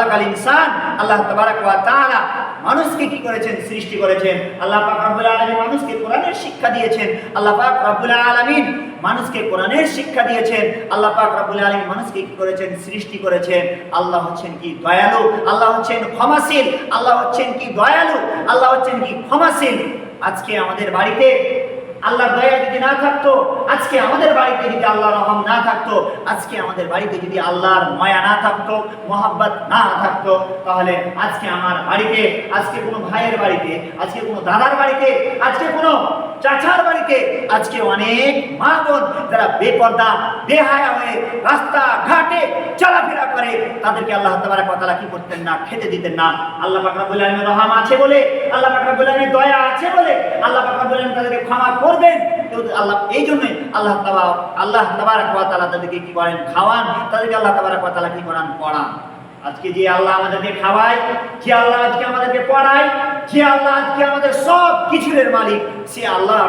খালাকাল ইনসান, আল্লাহ তাবারাক ওয়া তাআলা মানুষকে কি করেছেন? সৃষ্টি করেছেন। আল্লাহ পাক রব্বুল আলামিন মানুষকে কোরআনের শিক্ষা দিয়েছেন। আল্লাহ পাক রব্বুল আলামিন মানুষকে কোরআনের শিক্ষা দিয়েছেন। আল্লাহ পাক রব্বুল আলামিন মানুষকে কি করেছেন? সৃষ্টি করেছেন। আল্লাহ হচ্ছেন কি দয়ালু? আল্লাহ হচ্ছেন ক্ষমাশীল। আল্লাহ হচ্ছেন কি দয়ালু? আল্লাহ হচ্ছেন কি ক্ষমাশীল? আজকে আমাদের বাড়িতে আল্লাহর দয়া যদি না থাকতো, আজকে আমাদের বাড়িতে যদি আল্লাহ না থাকতো, আজকে আমাদের বাড়িতে যদি আল্লাহর মায়া না থাকতো, মোহাব্বত না থাকতো, তাহলে আজকে আমার বাড়িতে, আজকে কোনো ভাইয়ের বাড়িতে, আজকে কোনো দাদার বাড়িতে, আজকে কোনো চাচার বাড়িতে, আজকে অনেক মা বোন যারা বেপর্দা, বেহায়া হয়ে রাস্তা ঘাটে চলাফেরা করে, তাদেরকে আল্লাহ তাবারাক ওয়া কি করতেন না, খেতে দিতেন না। আল্লাহ পাক রব্বুল আলামিনের রহম আছে বলে, আল্লাহ পাক রব্বুল আলামিনের দয়া আছে বলে, আল্লাহ আলামিন তাদেরকে ক্ষমা করবেন। আল্লাহ, এই জন্যই আল্লাহ তাবা, আল্লাহ তাবার ওয়া তাআলা তাদেরকে কি করেন? খাওয়ান। তাদেরকে আল্লাহ তাবার ওয়া তাআলা কি করান? পড়ান। আজকে যে আল্লাহ আমাদেরকে খাওয়ায়, যে আল্লাহ আজকে আমাদেরকে পড়ায়, যে আল্লাহ আজকে আমাদের সব কিছুরের মালিক, সে আল্লাহ